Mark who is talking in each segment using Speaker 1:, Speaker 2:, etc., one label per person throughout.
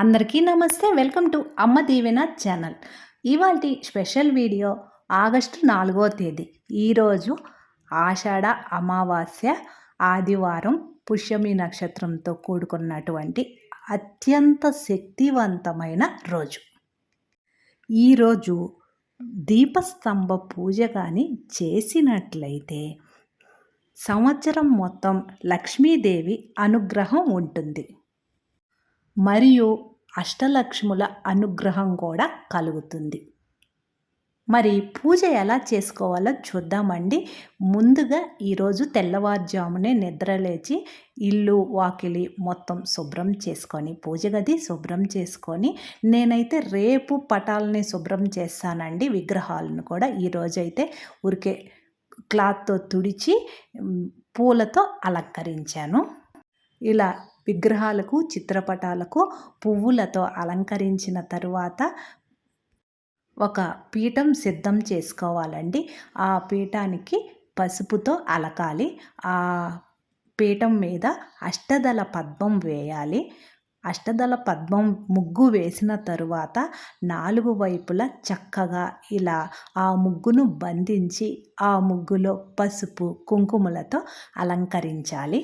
Speaker 1: అందరికీ నమస్తే. Welcome to Amma Deevena channel. ఇవాళ స్పెషల్ వీడియో ఆగస్టు నాలుగో తేదీ. ఈరోజు ఆషాఢ అమావాస్య ఆదివారం పుష్యమి నక్షత్రంతో కూడుకున్నటువంటి అత్యంత శక్తివంతమైన రోజు. ఈరోజు దీపస్తంభ పూజ కానీ చేసినట్లయితే సంవత్సరం మొత్తం లక్ష్మీదేవి అనుగ్రహం ఉంటుంది. మరియు అష్టలక్ష్ముల అనుగ్రహం కూడా కలుగుతుంది. మరి పూజ ఎలా చేసుకోవాలో చూద్దామండి. ముందుగా ఈరోజు తెల్లవారుజామునే నిద్రలేచి ఇల్లు వాకిలి మొత్తం శుభ్రం చేసుకొని పూజ గది శుభ్రం చేసుకొని నేనైతే రేపు పటాలని శుభ్రం చేస్తానండి విగ్రహాలను కూడా. ఈరోజైతే ఊరికే క్లాత్తో తుడిచి పూలతో అలంకరించాను. ఇలా విగ్రహాలకు చిత్రపటాలకు పువ్వులతో అలంకరించిన తరువాత ఒక పీఠం సిద్ధం చేసుకోవాలండి. ఆ పీఠానికి పసుపుతో అలకాలి. ఆ పీఠం మీద అష్టదళ పద్మం వేయాలి. అష్టదళ పద్మం ముగ్గు వేసిన తరువాత నాలుగు వైపులా చక్కగా ఇలా ఆ ముగ్గును బంధించి ఆ ముగ్గులో పసుపు కుంకుమలతో అలంకరించాలి.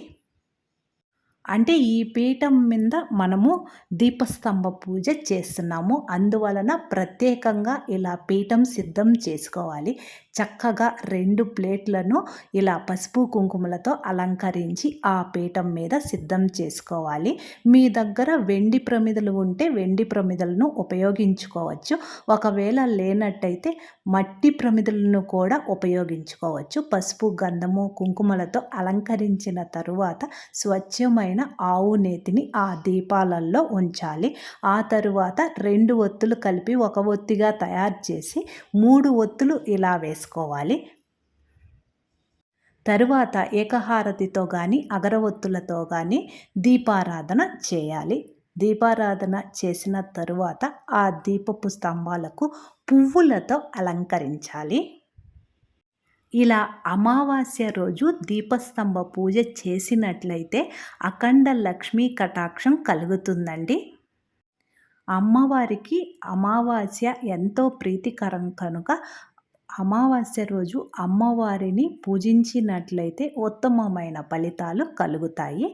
Speaker 1: అంటే ఈ పీఠం మీద మనము దీపస్తంభ పూజ చేస్తున్నాము. అందువలన ప్రత్యేకంగా ఇలా పీఠం సిద్ధం చేసుకోవాలి. చక్కగా రెండు ప్లేట్లను ఇలా పసుపు కుంకుమలతో అలంకరించి ఆ పీఠం మీద సిద్ధం చేసుకోవాలి. మీ దగ్గర వెండి ప్రమిదలు ఉంటే వెండి ప్రమిదలను ఉపయోగించుకోవచ్చు. ఒకవేళ లేనట్టయితే మట్టి ప్రమిదలను కూడా ఉపయోగించుకోవచ్చు. పసుపు గంధము కుంకుమలతో అలంకరించిన తరువాత స్వచ్ఛమైన ఆవు నేతిని ఆ దీపాలలో ఉంచాలి. ఆ తరువాత రెండు ఒత్తులు కలిపి ఒక ఒత్తిగా తయారు చేసి మూడు ఒత్తులు ఇలా వేసుకోవాలి. తరువాత ఏకహారతితో కానీ అగరవత్తులతో కానీ దీపారాధన చేయాలి. దీపారాధన చేసిన తరువాత ఆ దీపపు స్తంభాలకు పువ్వులతో అలంకరించాలి. ఇలా అమావాస్య రోజు దీపస్తంభ పూజ చేసినట్లయితే అఖండ లక్ష్మీ కటాక్షం కలుగుతుందండి. అమ్మవారికి అమావాస్య ఎంతో ప్రీతికరం కనుక అమావాస్య రోజు అమ్మవారిని పూజించినట్లయితే ఉత్తమమైన ఫలితాలు కలుగుతాయి.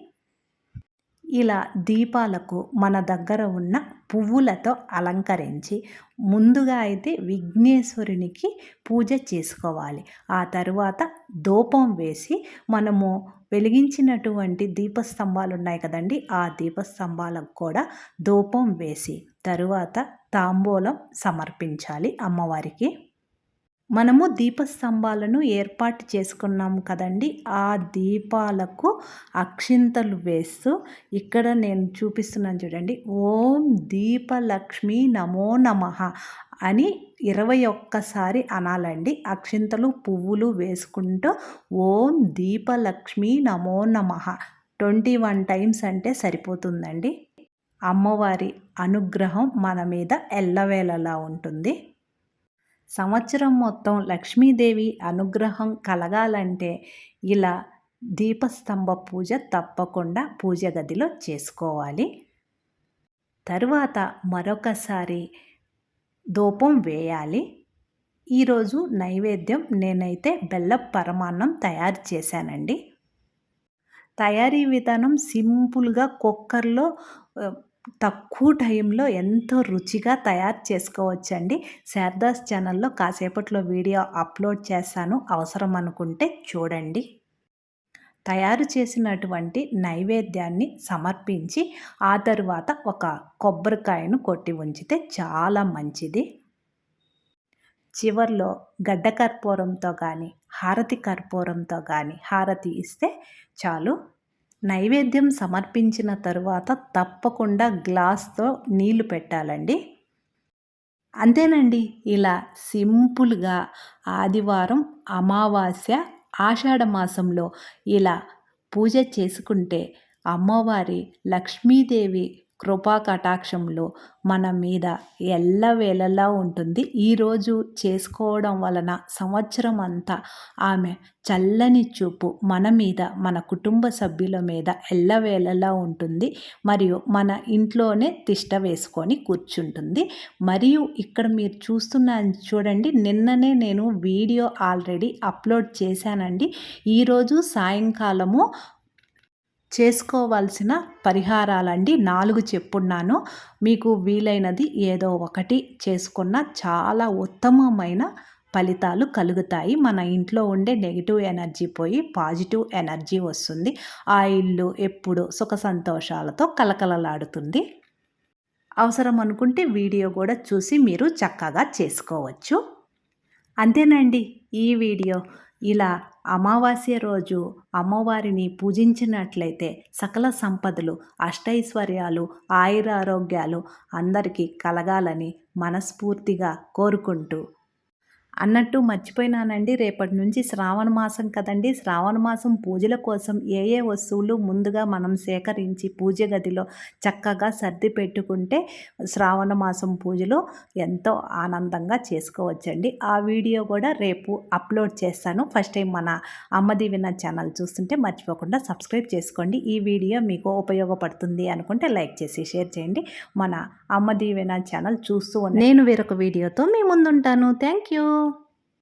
Speaker 1: ఇలా దీపాలకు మన దగ్గర ఉన్న పువ్వులతో అలంకరించి ముందుగా అయితే విఘ్నేశ్వరునికి పూజ చేసుకోవాలి. ఆ తరువాత ధూపం వేసి మనము వెలిగించినటువంటి దీపస్తంభాలు ఉన్నాయి కదండి ఆ దీపస్తంభాలకు కూడా ధూపం వేసి తరువాత తాంబూలం సమర్పించాలి అమ్మవారికి. మనము దీపస్తంభాలను ఏర్పాటు చేసుకున్నాము కదండి. ఆ దీపాలకు అక్షింతలు వేస్తూ ఇక్కడ నేను చూపిస్తున్నాను చూడండి. ఓం దీపలక్ష్మి నమో నమ అని ఇరవై ఒక్కసారి అనాలండి. అక్షింతలు పువ్వులు వేసుకుంటూ ఓం దీపలక్ష్మి నమో నమ. ట్వంటీ వన్ టైమ్స్ అంటే సరిపోతుందండి. అమ్మవారి అనుగ్రహం మన మీద ఎల్లవేళలా ఉంటుంది. సంవత్సరం మొత్తం లక్ష్మీదేవి అనుగ్రహం కలగాలంటే ఇలా దీపస్తంభ పూజ తప్పకుండా పూజ గదిలో చేసుకోవాలి. తరువాత మరొకసారి ధూపం వేయాలి. ఈరోజు నైవేద్యం నేనైతే బెల్ల పరమాన్నం తయారు చేశానండి. తయారీ విధానం సింపుల్గా కుక్కర్లో తక్కువ టైంలో ఎంతో రుచిగా తయారు చేసుకోవచ్చండి. శారదాస్ ఛానల్లో కాసేపట్లో వీడియో అప్లోడ్ చేస్తాను. అవసరం అనుకుంటే చూడండి. తయారు చేసినటువంటి నైవేద్యాన్ని సమర్పించి ఆ తరువాత ఒక కొబ్బరికాయను కొట్టి ఉంచితే చాలా మంచిది. చివర్లో గడ్డ కర్పూరంతో కానీ హారతి కర్పూరంతో కానీ హారతి ఇస్తే చాలు. నైవేద్యం సమర్పించిన తరువాత తప్పకుండా గ్లాస్తో నీళ్ళు పెట్టాలండి. అంతేనండి ఇలా సింపుల్గా ఆదివారం అమావాస్య ఆషాఢ మాసంలో ఇలా పూజ చేసుకుంటే అమ్మవారి లక్ష్మీదేవి కృపా కటాక్షంలో మన మీద ఎల్లవేళలా ఉంటుంది. ఈరోజు చేసుకోవడం వలన సంవత్సరం అంతా ఆమె చల్లని చూపు మన మీద మన కుటుంబ సభ్యుల మీద ఎల్లవేళలా ఉంటుంది. మరియు మన ఇంట్లోనే తిష్ట వేసుకొని కూర్చుంటుంది. మరియు ఇక్కడ మీరు చూస్తున్న చూడండి నిన్ననే నేను వీడియో ఆల్రెడీ అప్లోడ్ చేశానండి. ఈరోజు సాయంకాలము చేసుకోవాల్సిన పరిహారాలండి. నాలుగు చెప్పున్నాను. మీకు వీలైనది ఏదో ఒకటి చేసుకున్న చాలా ఉత్తమమైన ఫలితాలు కలుగుతాయి. మన ఇంట్లో ఉండే నెగిటివ్ ఎనర్జీ పోయి పాజిటివ్ ఎనర్జీ వస్తుంది. ఆ ఇల్లు ఎప్పుడు సుఖ సంతోషాలతో కలకలలాడుతుంది అవసరం అనుకుంటే వీడియో కూడా చూసి మీరు చక్కగా చేసుకోవచ్చు. అంతేనండి ఈ వీడియో. ఇలా అమావాస్య రోజు అమ్మవారిని పూజించినట్లయితే సకల సంపదలు అష్టైశ్వర్యాలు ఆయురారోగ్యాలు అందరికీ కలగాలని మనస్ఫూర్తిగా కోరుకుంటూ అన్నట్టు మర్చిపోయినానండి. రేపటి నుంచి శ్రావణ మాసం కదండి. శ్రావణ మాసం పూజల కోసం ఏ ఏ వస్తువులు ముందుగా మనం సేకరించి పూజ గదిలో చక్కగా సర్ది పెట్టుకుంటే శ్రావణ మాసం పూజలో ఎంతో ఆనందంగా చేసుకోవచ్చండి. ఆ వీడియో కూడా రేపు అప్లోడ్ చేస్తాను. ఫస్ట్ టైం మన అమ్మ ఛానల్ చూస్తుంటే మర్చిపోకుండా సబ్స్క్రైబ్ చేసుకోండి. ఈ వీడియో మీకు ఉపయోగపడుతుంది అనుకుంటే లైక్ చేసి షేర్ చేయండి. మన అమ్మది విన ఛానల్ చూస్తూ నేను వేరొక వీడియోతో మీ ముందుంటాను. Thank you.